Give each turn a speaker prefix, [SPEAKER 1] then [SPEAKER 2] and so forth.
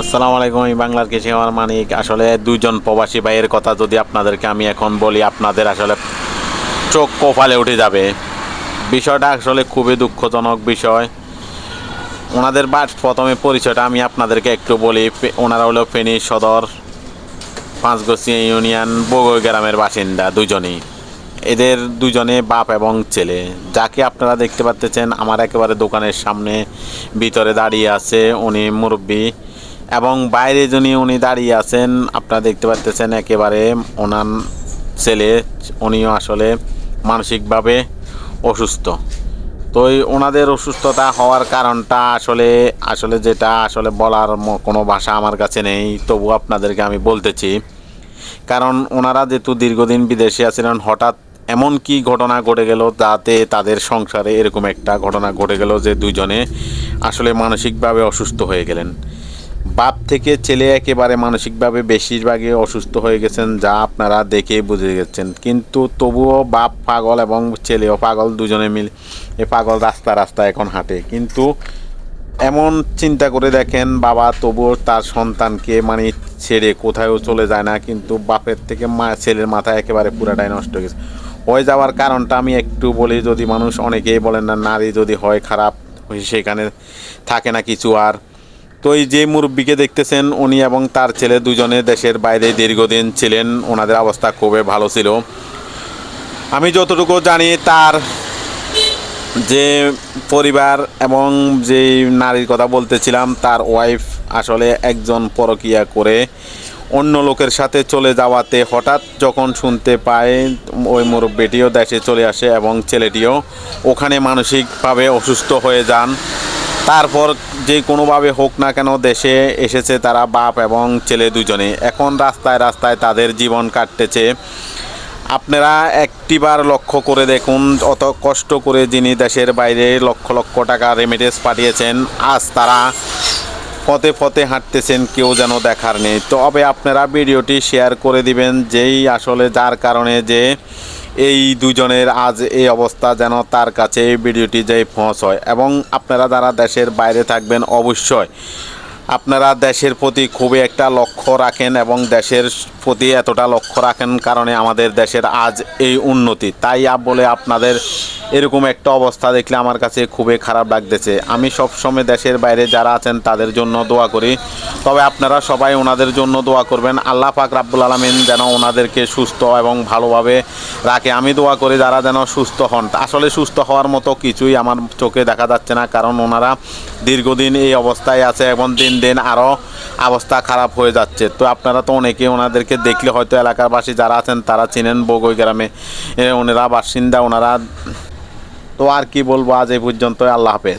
[SPEAKER 1] আসসালামু আলাইকুম, আমি বাংলার কৃষি আমার মানিক। আসলে দুজন প্রবাসী ভাইয়ের কথা যদি আপনাদেরকে আমি এখন বলি, আপনাদের আসলে চোখ কপালে উঠে যাবে। বিষয়টা আসলে খুবই দুঃখজনক বিষয়। ওনাদের বা প্রথমে পরিচয়টা আমি আপনাদেরকে একটু বলি। ওনারা হলো ফেনী সদর পাঁচগছিয়া ইউনিয়ন বগৈ গ্রামের বাসিন্দা দুজনেই। এদের দুজনে বাপ এবং ছেলে। যাকে আপনারা দেখতে পাচ্ছেন, আমার একেবারে দোকানের সামনে ভিতরে দাঁড়িয়ে আছে। উনি মুরব্বী। এবং বাইরে যিনি উনি দাঁড়িয়ে আছেন, আপনারা দেখতে পাচ্ছেন একেবারে ওনার ছেলে, উনিও আসলে মানসিকভাবে অসুস্থ। তো এই ওনাদের অসুস্থতা হওয়ার কারণটা আসলে আসলে যেটা আসলে বলার কোনো ভাষা আমার কাছে নেই তবু আপনাদেরকে আমি বলতেছি। কারণ ওনারা যেহেতু দীর্ঘদিন বিদেশে আছিলেন, হঠাৎ এমন কি ঘটনা ঘটে গেল তাতে তাদের সংসারে এরকম একটা ঘটনা ঘটে গেল যে দুজনে আসলে মানসিকভাবে অসুস্থ হয়ে গেলেন। বাপ থেকে ছেলে একেবারে মানসিকভাবে বেশিরভাগই অসুস্থ হয়ে গেছেন, যা আপনারা দেখেই বুঝে গেছেন। কিন্তু তবুও বাপ পাগল এবং ছেলেও পাগল দুজনে মিলে এ পাগল রাস্তা রাস্তা এখন হাঁটে। কিন্তু এমন চিন্তা করে দেখেন, বাবা তবুও তার সন্তানকে মানে ছেড়ে কোথাও চলে যায় না, কিন্তু বাপের থেকে মা, ছেলের মাথা একেবারে পুরাটাই নষ্ট হয়ে গেছে। হয়ে যাওয়ার কারণটা আমি একটু বলি, যদি মানুষ অনেকেই বলেন না, নারী যদি হয় খারাপ, সেখানে থাকে না কিছু আর। তো এই যে মুরব্বীকে দেখতেছেন উনি এবং তার ছেলে দুজনে দেশের বাইরে দীর্ঘদিন ছিলেন, ওনাদের অবস্থা খুবই ভালো ছিল। আমি যতটুকু জানি তার যে পরিবার এবং যে নারীর কথা বলতেছিলাম, তার ওয়াইফ আসলে একজন পরকিয়া করে অন্য লোকের সাথে চলে যাওয়াতে হঠাৎ যখন শুনতে পায় ওই মুরব্বীটিও দেশে চলে আসে এবং ছেলেটিও ওখানে মানসিকভাবে অসুস্থ হয়ে যান। তারপর যে কোনোভাবে হোক না কেন দেশে এসেছে তারা বাপ এবং ছেলে দুজনে। এখন রাস্তায় রাস্তায় তাদের জীবন কাটতেছে। আপনারা একটিবার লক্ষ্য করে দেখুন, অত কষ্ট করে যিনি দেশের বাইরে লক্ষ লক্ষ টাকা রেমিটেন্স পাঠিয়েছেন, আজ তারা পথে পথে হাঁটতেছেন, কেউ যেন দেখার নেই। তবে আপনারা ভিডিওটি শেয়ার করে দিবেন, যেই আসলে যার কারণে যে এই দুজনের আজ এই অবস্থা যেন তার কাছে এই ভিডিওটি যেই পৌঁছয়। এবং আপনারা যারা দেশের বাইরে থাকবেন, অবশ্যই আপনারা দেশের প্রতি খুবই একটা লক্ষ্য রাখেন এবং দেশের প্রতি এতটা লক্ষ্য রাখেন কারণে আমাদের দেশের আজ এই উন্নতি। তাই আপ বলে আপনাদের এরকম একটা অবস্থা দেখলে আমার কাছে খুবই খারাপ লাগতেছে। আমি সবসময় দেশের বাইরে যারা আছেন তাদের জন্য দোয়া করি। তবে আপনারা সবাই ওনাদের জন্য দোয়া করবেন। আল্লাহ পাক রাব্বুল আলমিন যেন ওনাদেরকে সুস্থ এবং ভালোভাবে রাখে। আমি দোয়া করি যারা যেন সুস্থ হন। আসলে সুস্থ হওয়ার মতো কিছুই আমার চোখে দেখা যাচ্ছে না। কারণ ওনারা দীর্ঘদিন এই অবস্থায় আছে এবং দিন দিন আরও অবস্থা খারাপ হয়ে যাচ্ছে। তো আপনারা তো অনেকে ওনাদেরকে দেখলে হয়তো এলাকারবাসী যারা আছেন, তারা চিনেন বগৈ গ্রামে। ওনারা বাসিন্দা, ওনারা তো আর কি বলব, আজ এই পর্যন্ত আল্লাহ হাফেজ।